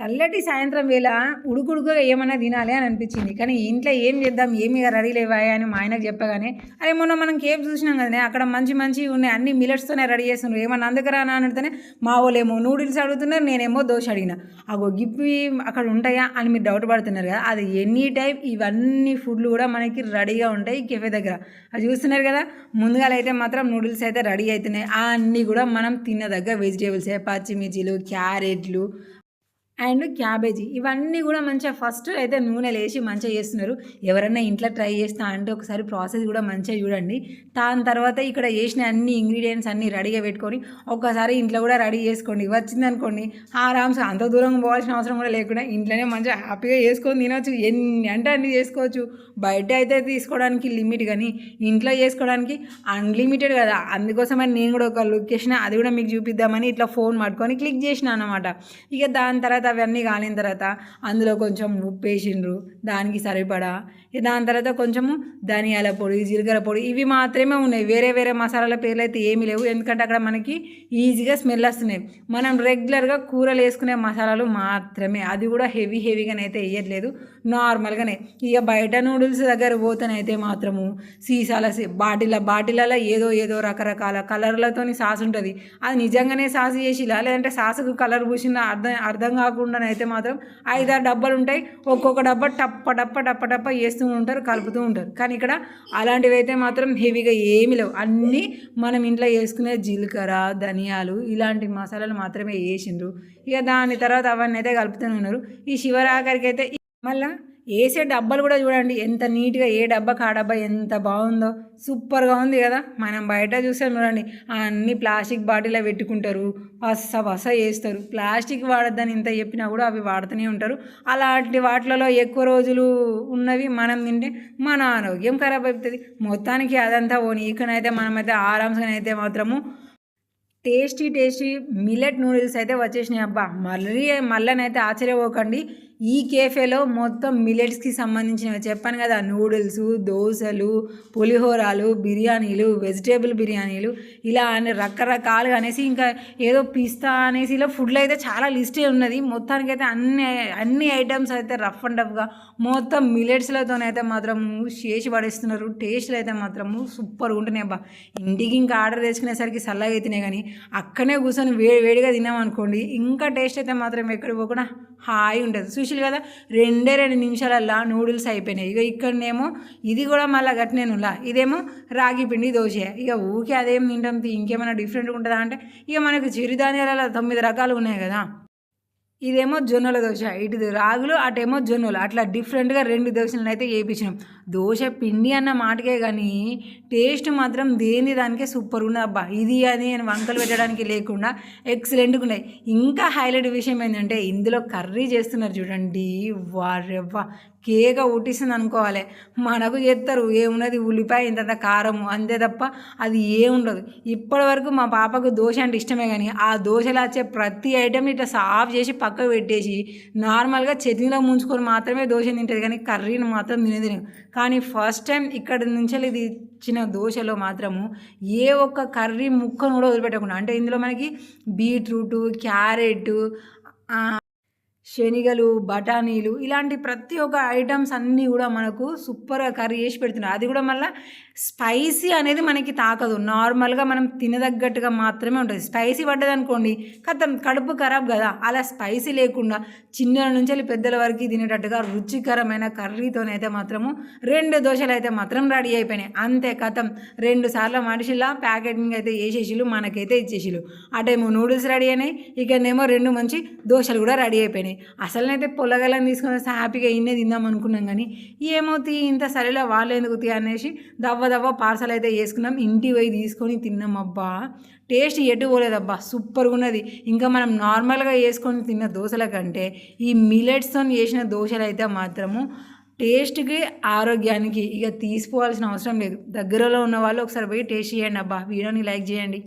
చల్లటి సాయంత్రం వేళ ఉడుకుడుకుగా ఏమన్నా తినాలి అని అనిపించింది. కానీ ఇంట్లో ఏం చేద్దాం? ఏమి రెడీ లేవాయా అని మా ఆయనకు చెప్పగానే అరే మొన్న మనం కేఫ్ చూసినాం కదనే అక్కడ మంచి మంచి ఉన్నాయి అన్ని మిలట్స్తోనే రెడీ చేస్తున్నారు. ఏమన్నా అందుకరా అని అడిగితేనే మా వాళ్ళేమో నూడిల్స్ అడుగుతున్నారు నేనేమో దోశ అడిగిన. అగో గిప్పి అక్కడ ఉంటాయా అని మీరు డౌట్ పడుతున్నారు కదా అది ఎనీ టైప్ ఇవన్నీ ఫుడ్లు కూడా మనకి రెడీగా ఉంటాయి కెఫే దగ్గర. అది చూస్తున్నారు కదా ముందుగా అయితే మాత్రం నూడిల్స్ అయితే రెడీ అవుతున్నాయి ఆ అన్నీ కూడా మనం తిన్నదగ్గ వెజిటేబుల్సే పచ్చిమిర్చిలు క్యారెట్లు అండ్ క్యాబేజీ. ఇవన్నీ కూడా మంచిగా ఫస్ట్ అయితే నూనె లేచి మంచిగా చేస్తున్నారు. ఎవరైనా ఇంట్లో ట్రై చేస్తా అంటే ఒకసారి ప్రాసెస్ కూడా మంచిగా చూడండి. దాని తర్వాత ఇక్కడ చేసిన అన్ని ఇంగ్రీడియంట్స్ అన్నీ రెడీగా పెట్టుకొని ఒక్కసారి ఇంట్లో కూడా రెడీ చేసుకోండి. వచ్చిందనుకోండి ఆరామ్స్ అంత దూరం పోవాల్సిన అవసరం కూడా లేకుండా ఇంట్లోనే మంచిగా హ్యాపీగా చేసుకొని తినవచ్చు ఎన్ని అంటే అన్ని చేసుకోవచ్చు. బయట అయితే తీసుకోవడానికి లిమిట్ కానీ ఇంట్లో చేసుకోవడానికి అన్లిమిటెడ్ కదా. అందుకోసమని నేను కూడా ఒక లుక్ చేసిన అది కూడా మీకు చూపిద్దామని ఇట్లా ఫోన్ పట్టుకొని క్లిక్ చేసిన అనమాట ఇక దాని తర్వాత అవన్నీ కాలిన తర్వాత అందులో కొంచెం ఉప్పు వేసిండ్రు దానికి సరిపడా. దాని తర్వాత కొంచెము ధనియాల పొడి జీలకర్ర పొడి ఇవి మాత్రమే ఉన్నాయి. వేరే వేరే మసాలాల పేర్లు అయితే ఏమీ లేవు. ఎందుకంటే అక్కడ మనకి ఈజీగా స్మెల్ వస్తున్నాయి. మనం రెగ్యులర్గా కూరలు వేసుకునే మసాలాలు మాత్రమే. అది కూడా హెవీ హెవీగానైతే వేయట్లేదు. నార్మల్గానే. ఇక బయట నూడిల్స్ దగ్గర పోతేనైతే మాత్రము సీసాల బాటిల బాటిలలో ఏదో ఏదో రకరకాల కలర్లతోని సాస్ ఉంటుంది. అది నిజంగానే సాస్ చేసిలా? లేదంటే సాసుకు కలర్ పూసిన అర్థం అర్థం కాకుండానైతే మాత్రం ఐదారు డబ్బాలు ఉంటాయి. ఒక్కొక్క డబ్బా టప్ప టప్ప టప్ప టప్ప వేస్తూ ఉంటారు కలుపుతూ ఉంటారు. కానీ ఇక్కడ అలాంటివి అయితే మాత్రం హెవీగా ఏమీ లేవు. అన్నీ మనం ఇంట్లో వేసుకునే జీలకర్ర ధనియాలు ఇలాంటి మసాలాలు మాత్రమే వేసిండ్రు ఇక దాని తర్వాత అవన్నీ అయితే కలుపుతూనే ఉన్నారు. ఈ శివరాఖరికి అయితే మళ్ళీ వేసే డబ్బాలు కూడా చూడండి ఎంత నీట్గా ఏ డబ్బా కా డబ్బా ఎంత బాగుందో. సూపర్గా ఉంది కదా. మనం బయట చూసాం చూడండి అన్ని ప్లాస్టిక్ బాటిల్లో పెట్టుకుంటారు. పస పస వేస్తారు ప్లాస్టిక్ వాడద్దని ఇంత చెప్పినా కూడా అవి వాడుతూనే ఉంటారు. అలాంటి వాటిలలో ఎక్కువ రోజులు ఉన్నవి మనం తింటే మన ఆరోగ్యం ఖరాబ్ అవుతుంది మొత్తానికి అదంతా పోనీ ఇకనైతే మనమైతే ఆరామ్స్గానైతే మాత్రము టేస్టీ టేస్టీ మిల్లెట్ నూడిల్స్ అయితే వచ్చేసినాయి. అబ్బా మళ్ళీ మళ్ళీనైతే ఆశ్చర్యపోకండి. ఈ కేఫేలో మొత్తం మిల్లెట్స్కి సంబంధించినవి. చెప్పాను కదా నూడిల్స్ దోశలు పులిహోరాలు బిర్యానీలు వెజిటేబుల్ బిర్యానీలు ఇలా అని రకరకాలుగా అనేసి ఇంకా ఏదో పిస్తా అనేసి ఇలా ఫుడ్లో అయితే చాలా లిస్టే ఉన్నది. మొత్తానికి అయితే అన్ని అన్ని ఐటమ్స్ అయితే రఫ్ అండ్ టఫ్గా మొత్తం మిలెట్స్లతోనైతే మాత్రం చేసి పడేస్తున్నారు. టేస్ట్లు అయితే మాత్రము సూపర్గా ఉంటున్నాయి. అబ్బా ఇంటికి ఇంకా ఆర్డర్ తెచ్చుకునేసరికి చల్లగా అయితేనే కానీ అక్కడనే కూర్చొని వేడి వేడిగా తిన్నామనుకోండి ఇంకా టేస్ట్ అయితే మాత్రం ఎక్కడ పోకుండా హాయి ఉంటుంది చూసిరు కదా రెండే రెండు నిమిషాలల్లా నూడిల్స్ అయిపోయినాయి. ఇక ఇక్కడనేమో ఇది కూడా మళ్ళీ గట్టినేనులా. ఇదేమో రాగి పిండి దోశ. ఇక ఊకే అదేం తింటాం ఇంకేమైనా డిఫరెంట్గా ఉంటుందా అంటే ఇక మనకు చిరుధాన్యాలలో తొమ్మిది రకాలు ఉన్నాయి కదా. ఇదేమో జొన్నల దోశ ఇటు రాగులు అటేమో జొన్నలు. అట్లా డిఫరెంట్గా రెండు దోశలను అయితే వేయించినాం దోశ పిండి అన్న మాటకే కానీ టేస్ట్ మాత్రం దేని దానికే సూపర్ ఉన్నది అబ్బా ఇది అని నేను వంకలు పెట్టడానికి లేకుండా ఎక్సలెంట్గా ఉన్నాయి. ఇంకా హైలైట్ విషయం ఏంటంటే ఇందులో కర్రీ చేస్తున్నారు చూడండి. వారెవ్వా! కేక ఉట్టిస్తుంది అనుకోవాలి మనకు చేస్తారు ఏమున్నది? ఉల్లిపాయ ఇంత కారము. అంతే తప్ప అది ఏముండదు. ఇప్పటి వరకు మా పాపకు దోశ అంటే ఇష్టమే కానీ ఆ దోశలో వచ్చే ప్రతి ఐటెం ఇట్లా సాఫ్ చేసి పక్కకు పెట్టేసి నార్మల్గా చట్నీలో ముంచుకొని మాత్రమే దోశ తింటుంది కానీ కర్రీని మాత్రం తినేది కానీ ఫస్ట్ టైం ఇక్కడ నుంచి ఇది ఇచ్చిన దోశలో మాత్రము ఏ ఒక్క కర్రీ ముక్కను కూడా వదిలిపెట్టకుండా అంటే ఇందులో మనకి బీట్రూటు క్యారెట్ శనిగలు బఠానీలు ఇలాంటి ప్రతి ఒక్క ఐటమ్స్ అన్నీ కూడా మనకు సూపర్గా కర్రీ చేసి పెడుతున్నారు. అది కూడా మళ్ళీ స్పైసీ అనేది మనకి తాకదు. నార్మల్గా మనం తినదగ్గట్టుగా మాత్రమే ఉంటుంది. స్పైసీ పడ్డది అనుకోండి కథం కడుపు ఖరాబ్ కదా. అలా స్పైసీ లేకుండా చిన్నల నుంచి వెళ్ళి పెద్దల వరకు తినేటట్టుగా రుచికరమైన కర్రీతోనైతే మాత్రము రెండు దోశలు అయితే మాత్రం రెడీ అయిపోయినాయి. అంతే కథం రెండు సార్లు మనిషిలా ప్యాకెటింగ్ అయితే వేసేసిలు మనకైతే ఇచ్చేసిలు అటేమో నూడిల్స్ రెడీ అయినాయి. ఇక్కడనేమో రెండు మంచి దోశలు కూడా రెడీ అయిపోయినాయి. అసలునైతే పొలగలని తీసుకొని వస్తే హ్యాపీగా ఇన్నే తిందాం అనుకున్నాం కానీ ఏమవుతాయి ఇంత సరిలో వాళ్ళు ఎందుకు తీ అనేసి దవ్వ దవ్వ పార్సల్ అయితే వేసుకున్నాం ఇంటి పోయి తీసుకొని తిన్నాం అబ్బా. టేస్ట్ ఎటు పోలేదబ్బా. సూపర్గా ఉన్నది. ఇంకా మనం నార్మల్గా వేసుకొని తిన్న దోశల కంటే ఈ మిలెట్స్తో చేసిన దోశలు అయితే మాత్రము టేస్ట్కి ఆరోగ్యానికి ఇక తీసుకోవాల్సిన అవసరం లేదు. దగ్గరలో ఉన్న వాళ్ళు ఒకసారి పోయి టేస్ట్ చేయండి అబ్బా. వీడియోని లైక్ చేయండి.